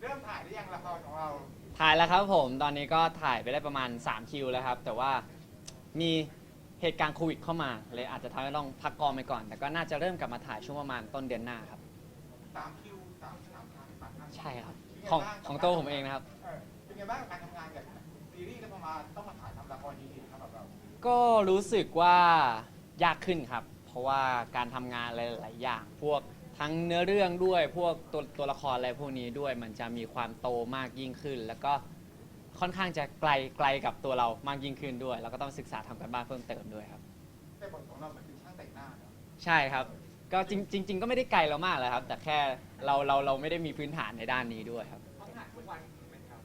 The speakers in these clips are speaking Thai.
เริ่มถ่ายหรือยังละครของเราถ่ายแล้วครับผม ตอนนี้ก็ถ่ายไปได้ประมาณ 3 คิวแล้วครับ แต่ว่ามีเหตุการณ์โควิดเข้ามา เลยอาจจะทำให้ต้องพักกองไปก่อน แต่ก็น่าจะเริ่มกลับมาถ่ายช่วงประมาณต้นเดือนหน้าครับ สามคิวสามสามครั้งสามครั้งใช่ครับ ของของตัวผมเองนะครับ เออเป็นไงบ้างกับการทำงานกับซีรีส์แล้วพอมาต้องมาถ่ายทำละครจริงๆครับแบบเราก็รู้สึกว่ายากขึ้นครับ เพราะว่าการทำงานอะไรหลาย ๆ อย่าง พวก ทั้งเนื้อเรื่องด้วยพวกตัวตัวละครอะไรพวกนี้ด้วย มันจะมีความโตมากยิ่งขึ้น แล้วก็ค่อนข้างจะไกลไกลกับตัวเรามากยิ่งขึ้นด้วย แล้วก็ต้องศึกษาทำกันบ้านเพิ่มเติมด้วยครับ แต่บทของเรามันเป็นช่างแต่งหน้าเนอะใช่ครับ ก็จริงจริง ๆ ก็ไม่ได้ไกลเรามากเลยครับ แต่แค่เราเราเราไม่ได้มีพื้นฐานในด้านนี้ด้วยครับ ต้องถ่ายทุกวันไหมครับ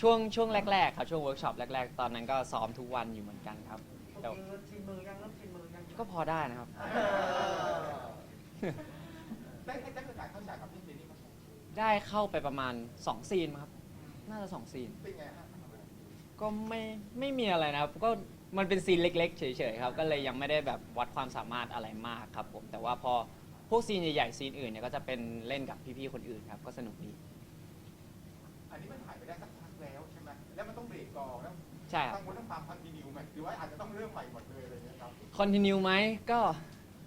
ช่วงช่วงแรกๆครับช่วงเวิร์กช็อปแรก ๆ ตอนนั้นก็ซ้อมทุกวันอยู่เหมือนกันครับแต่เริ่มชินมือยังเริ่มชินมือยังก็พอได้นะครับ ได้ได้ได้เคยถ่ายเข้าฉากกับพี่เจนี่ไหมได้เข้าไปประมาณ2ซีนมั้งครับ น่าจะ2ซีน เป็นไงฮะก็ไม่ไม่มีอะไรนะครับ ก็มันเป็นซีนเล็ก ๆ เฉยๆครับ ก็เลยยังไม่ได้แบบวัดความสามารถอะไรมากครับผม แต่ว่าพอพวกซีนใหญ่ๆซีนอื่นเนี่ยก็จะเป็นเล่นกับพี่ๆคนอื่นครับ ก็สนุกดี อันนี้มันถ่ายไปได้สักพักแล้วใช่ไหมแล้วมันต้องเบรกก่อนแล้วใช่ครับต้องวนต้องความคอนติเนียไหมหรือว่าอาจจะต้องเริ่มใหม่หมดเลยอะไรอย่างเงี้ยครับ คอนติเนียไหมก็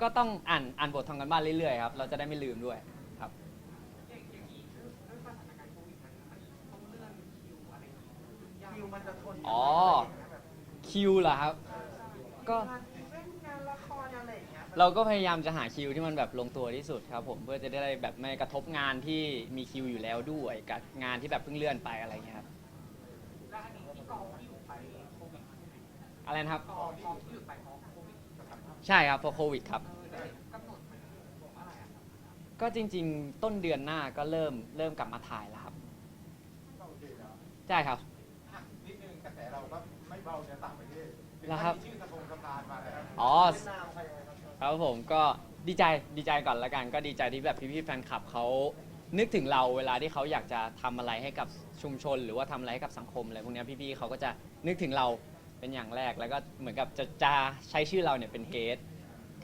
ก็ต้องอ่านอ่านบททำกันบ้านเรื่อยๆครับ เราจะได้ไม่ลืมด้วยครับ คิวมันจะทนอ๋อ คิวเหรอครับ ก็ งานอีเวนต์งานละครอะไรอย่างเงี้ยเราก็พยายามจะหาคิวที่มันแบบลงตัวที่สุดครับผมเพื่อจะได้แบบไม่กระทบงานที่มีคิวอยู่แล้วด้วยกับงานที่แบบเพิ่งเลื่อนไปอะไรเงี้ยครับอะไรนะครับ ใช่ครับเพราะโควิดครับ ก็จริง ๆ ต้นเดือนหน้าก็เริ่มเริ่มกลับมาถ่ายแล้วครับก็โอเคเนาะใช่ครับ อะนิดนึงกระแสเราก็ไม่เบาในต่างประเทศถึงแล้วครับขั้นมีชื่อสะพงสะพานมาแล้วอ๋อ เวียดนามใครอะไรครับครับผมก็ดีใจดีใจก่อนละกันก็ดีใจที่แบบพี่ๆแฟนคลับเขานึกถึงเราเวลาที่เขาอยากจะทำอะไรให้กับชุมชน หรือว่าทำอะไรให้กับสังคมอะไรพวกเนี้ยพี่ๆเขาก็จะนึกถึงเราเป็นอย่างแรกแล้วก็เหมือนกับจะจะใช้ชื่อเราเนี่ยเป็นเฮด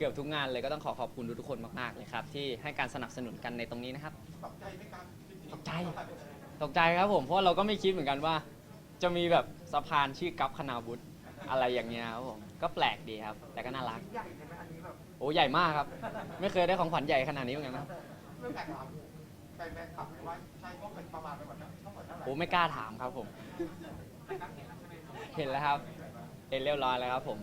เกือบทุกงานเลยก็ต้องขอขอบคุณทุกๆคนมากๆเลยครับ ที่ให้การสนับสนุนกันในตรงนี้นะครับ ตกใจไหมครับจริงๆตกใจ ตกใจครับผม เพราะเราก็ไม่คิดเหมือนกันว่า จะมีแบบสะพานชื่อกัปคณาวุฒิอะไรอย่างเงี้ยครับผมก็แปลกดีครับ แต่ก็น่ารัก ใหญ่ใช่ไหมอันนี้แบบโอ้ใหญ่มากครับ ไม่เคยได้ของขวัญใหญ่ขนาดนี้เหมือนกันนะไม่แปลกถามแฟนๆขับเลยว่าใช่ก็เป็นประมาณไปหมดแล้วทั้งหมดเท่าไหร่โอ้ไม่กล้าถามครับผม เห็นแล้วครับ เห็นเรียบร้อยแล้วครับผม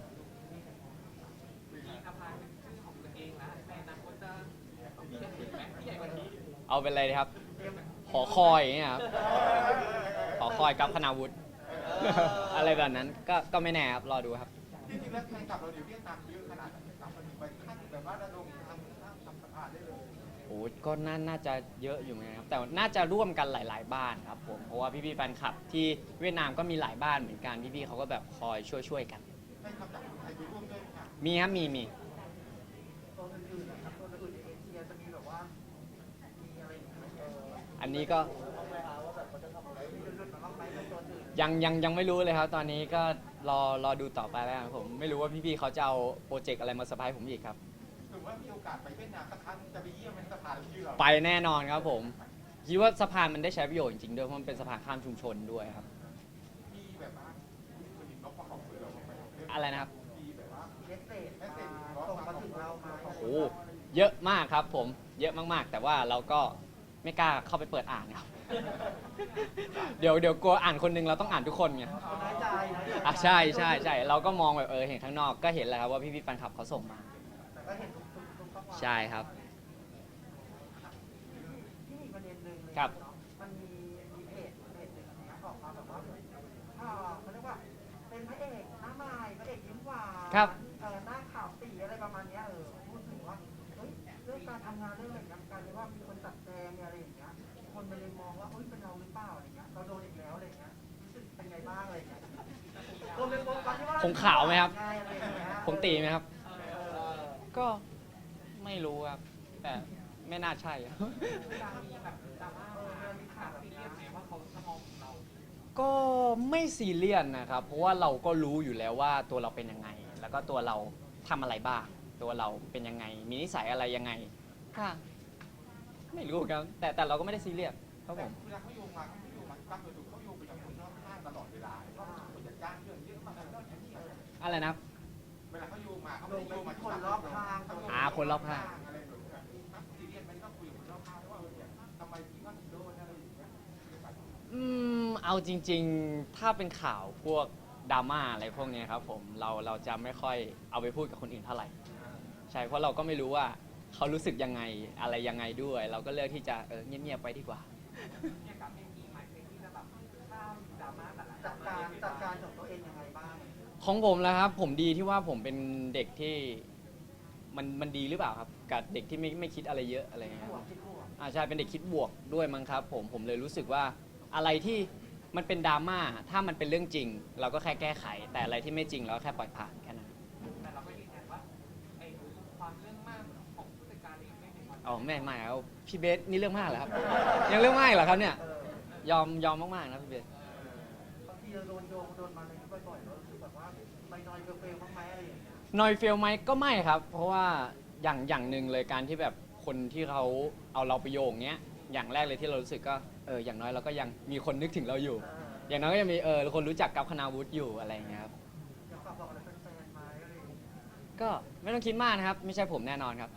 เอาเป็นอะไรดีครับ หอคอยอย่างเงี้ยครับ หอคอยกับคณาวุฒิ อะไรแบบนั้นก็ก็ไม่แน่ครับ รอดูครับ จริงๆแล้วแฟนคลับเราอยู่เวียดนามเยอะขนาดไหนครับมันไปขั้นแบบว่าระดมทำสร้างทำสะพานได้เลยโอ้ก็น่าน่าจะเยอะอยู่นะครับ แต่น่าจะร่วมกันหลาย ๆ บ้านครับผม เพราะว่าพี่ๆแฟนคลับที่เวียดนามก็มีหลายบ้านเหมือนกัน พี่ๆเขาก็แบบคอยช่วยๆกัน แฟนคลับจากคนไทยไปร่วมด้วยค่ะมีครับมีมี ตัวอื่นยังยังยังไม่รู้เลยครับ ตอนนี้ก็รอรอดูต่อไปแล้วกันผม ไม่รู้ว่าพี่ๆเขาจะเอาโปรเจกต์อะไรมาเซอร์ไพรส์ผมอีกครับถือว่ามีโอกาสไปเวียดนามสักครั้งจะไปเยี่ยมเป็นสะพานชื่อเราไปแน่นอนครับผมคิดว่าสะพานมันได้ใช้ประโยชน์จริงๆด้วยเพราะมันเป็นสะพานข้ามชุมชนด้วยครับ มีแบบว่าคนอื่นเขาขอบคุณเราไหมอะไรนะครับ มีแบบว่าเมสเซจมาส่งมาถึงเราไหม โอ้เยอะมากครับผม เยอะมากๆ แต่ว่าเราก็ ไม่กล้าเข้าไปเปิดอ่านครับ เดี๋ยวเดี๋ยวกลัวอ่านคนหนึงเราต้องอ่านทุกคนไงเขาน้อยใจน้อยใจอะใช่ใช่ใช่เราก็มองแบบเออเห็นข้างนอกก็เห็นแล้วครับว่าพี่ๆแฟนคลับเขาส่งมา แต่ก็เห็นทุกทุกทุกข้อความใช่ครับ ที่มีประเด็นหนึ่งเลยครับ เนาะมันมีมีเพจเพจหนึ่งนะออกมาแบบว่าอ่าเขาเรียกว่าเป็นพระเอกหน้าใหม่พระเอกยิ้มหวานครับ เออหน้าขาวตีอะไรประมาณเนี้ยเออพูดถึงว่า เฮ้ยเรื่องการทำงานเรื่องอะไรเงี้ยกลารที่ว่ามีคนจัดแจงมีอะไรอย่างเงี้ย คนมันเลยมองว่าเฮ้ยเป็นเราหรือเปล่าอะไรเงี้ย เราโดนอีกแล้วอะไรเงี้ย รู้สึกเป็นไงบ้างอะไรเงี้ยคนเลยโฟกัสที่ว่าผมขาวไหมครับ ใช่อะไรอย่างเงี้ยผมตีไหมครับ เออก็ไม่รู้ครับ แต่ไม่น่าใช่อะ ก็ไม่ซีเรียสนะครับ เพราะว่าเราก็รู้อยู่แล้วว่าตัวเราเป็นยังไง แล้วก็ตัวเราทำอะไรบ้าง ตัวเราเป็นยังไง มีนิสัยอะไรยังไง ค่ะ ไม่รู้ครับ แต่แต่เราก็ไม่ได้ซีเรียสครับผมเวลาเขาโยงมาเขาโยงมาบางตัวเขาโยงไปจากคนรอบข้างตลอดเวลาเพราะคนจะจ้างเรื่องเยอะมากเลยอย่างนี้อะไรนะครับ เวลาเขาโยงมาเขาลไม่งได้ไปโยงมาที่คนรอบข้างอ่าคนรอบข้าง อะไรแบบนี้ครับซีเรียสมันต้องคุยกับคนรอบข้างว่าเนี่ยทำไมถึงว่าถึงโดนอะไรอย่างเงี้ยอืมเอาจริง ๆ ถ้าเป็นข่าวพวกดราม่าอะไรพวกเนี้ยครับผมเราเราจะไม่ค่อยเอาไปพูดกับคนอื่นเท่าไหร่ใช่เพราะเราก็ไม่รู้ว่าเขารู้สึกยังไงอะไรยังไงด้วย เราก็เลือกที่จะเออเงียบๆไปดีกว่าจัดการจัดการของตัวเองยังไงบ้างของผมแล้วครับ ผมดีที่ว่าผมเป็นเด็กที่มันมันดีหรือเปล่าครับ กับเด็กที่ไม่ไม่คิดอะไรเยอะอะไรเงี้ย บวกคิดบวกอ่าใช่เป็นเด็กคิดบวกด้วยมั้งครับ ผมผมเลยรู้สึกว่าอะไรที่มันเป็นดราม่าถ้ามันเป็นเรื่องจริง เราก็แค่แก้ไข แต่อะไรที่ไม่จริงเราก็แค่ปล่อยผ่าน อ๋อไม่ไม่เอาพี่เบสนี่เรื่องมากเหรอครับ ยังเรื่องมากอีกเหรอครับเนี่ยเออยอมยอมมากๆนะพี่เบส บางทีเราโดนโยงโดนมาอะไรอย่างนี้บ่อยๆแล้วรู้สึกแบบว่าไม่น้อยเฟลๆบ้างไหมอะไรอย่างเงี้ยนอยเฟลไหมก็ไม่ครับ เพราะว่าอย่างอย่างหนึ่งเลยการที่แบบคนที่เขาเอาเราไปโยงเนี้ย อย่างแรกเลยที่เรารู้สึกก็เอออย่างน้อยเราก็ยังมีคนนึกถึงเราอยู่เอออย่างน้อยก็ยังมีเออคนรู้จักกับคณาวุฒิอยู่อะไรอย่างเงี้ยครับอยากฝากบอกอะไรแฟนๆไหมอะไรอย่างเงี้ยก็ไม่ต้องคิดมากนะครับ ไม่ใช่ผมแน่นอนครับ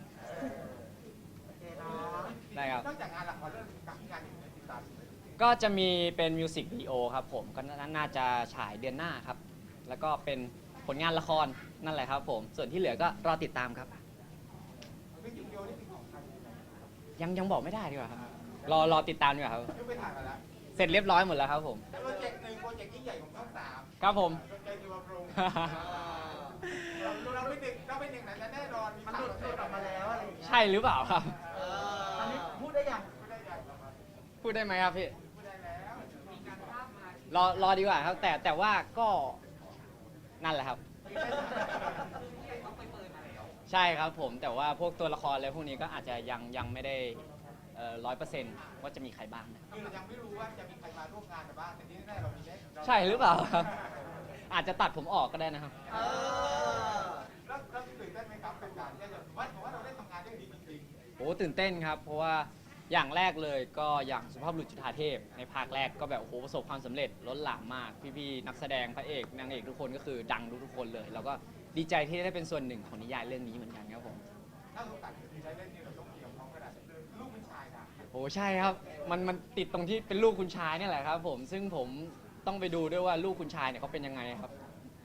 โอเคเนาะ ได้ครับ นอกจากงานละครเรื่องกับงานอื่นในติดตามก็จะมีเป็นมิวสิกวิดีโอครับผมก็น่าน่าจะฉายเดือนหน้าครับ แล้วก็เป็นผลงานละครนั่นแหละครับผม ส่วนที่เหลือก็รอติดตามครับเรื่องวิดีโอนี่เป็นของใครยังยังบอกไม่ได้ดีกว่าครับ รอรอติดตามดีกว่าครับเรื่องไปถ่ายมาแล้วเสร็จเรียบร้อยหมดแล้วครับผมโปรเจกต์หนึ่งโปรเจกต์ยิ่งใหญ่ของช่องสามครับผม โปรเจกต์ยูวโรงเราเราไม่หนึ่งเราไม่หนึ่งไหนแน่นอนมันหลุดหลุดออกมาแล้วอะไรอย่างเงี้ยใช่หรือเปล่าครับ เออ พูดได้ไหมครับพี่ไม่ได้แล้วมีการภาพมารอรอดีกว่าครับ แต่แต่ว่าก็นั่นแหละครับต้องไปเปิดมาแล้วใช่ครับผมแต่ว่าพวกตัวละครอะไรพวกนี้ก็อาจจะยังยังไม่ได้ร้อยเปอร์เซ็นต์ว่าจะมีใครบ้างนะคือเรายังไม่รู้ว่าจะมีใครมาร่วมงานกันบ้างแต่ที่แน่ๆเรามีแน่ใช่หรือเปล่าครับ อาจจะตัดผมออกก็ได้นะครับเออแล้วแล้วตื่นเต้นไหมครับเป็นการที่จะว่าผมว่าเราได้ทำงานเรื่องนี้จริงโอ้ตื่นเต้นครับ เพราะว่า อย่างแรกเลยก็อย่างสุภาพบุรุษจุฑาเทพ ในภาคแรกก็แบบโอ้โหประสบความสำเร็จล้นหลามมาก พี่ๆนักแสดงพระเอกนางเอกทุกคนก็คือดังทุกๆคนเลย แล้วก็ดีใจที่ได้เป็นส่วนหนึ่งของนิยายเรื่องนี้เหมือนกันครับผมๆถ้าเราตัดสินใจเล่นนี่เราต้องเกี่ยวข้องกระดาษลูกเป็นชายนะโอ้ใช่ครับมันมันติดตรงที่เป็นลูกคุณชายนี่แหละครับ ผมซึ่งผมต้องไปดูด้วยว่าลูกคุณชายเนี่ยเขาเป็นยังไงครับ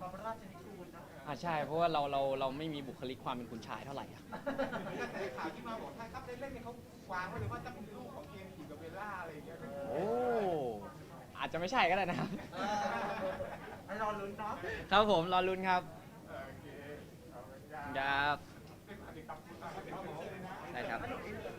ความราชนิกูลนะอ่าใช่ เพราะว่าเราเราเราไม่มีบุคลิกความเป็นคุณชายเท่าไหร่อะกระแสข่าวที่มาบอกถ้าครับได้เล่นเนี่ยเขา วางไว้เลยว่าจะเป็นลูกของเกมผีกับเบลล่าอะไรอย่างเงี้ยโอ้อาจจะไม่ใช่ก็ได้นะครับ ให้รอลุ้นเนาะครับผมรอลุ้นครับด้ครับ ได้ครับ